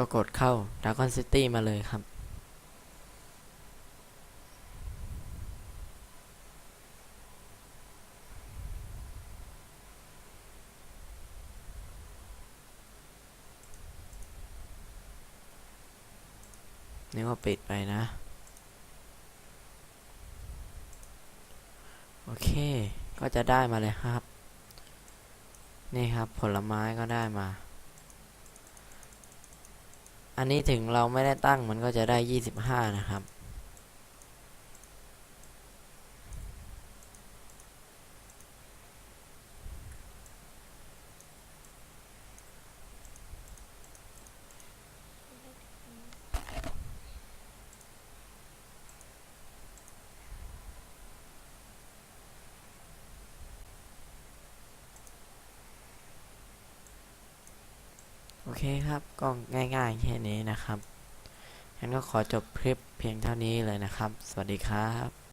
ก็กดเข้า Dragon City มาเลยครับ นี่ก็ปิดไปนะ โอเค ก็จะได้มาเลยครับ นี่ครับผลไม้ก็ได้มา อันนี้ถึงเราไม่ได้ตั้งมันก็จะได้ยี่สิบห้านะครับ โอเคครับก็ง่ายๆแค่นี้นะครับงั้นก็ขอจบคลิปเพียงเท่านี้เลยนะครับ สวัสดีครับ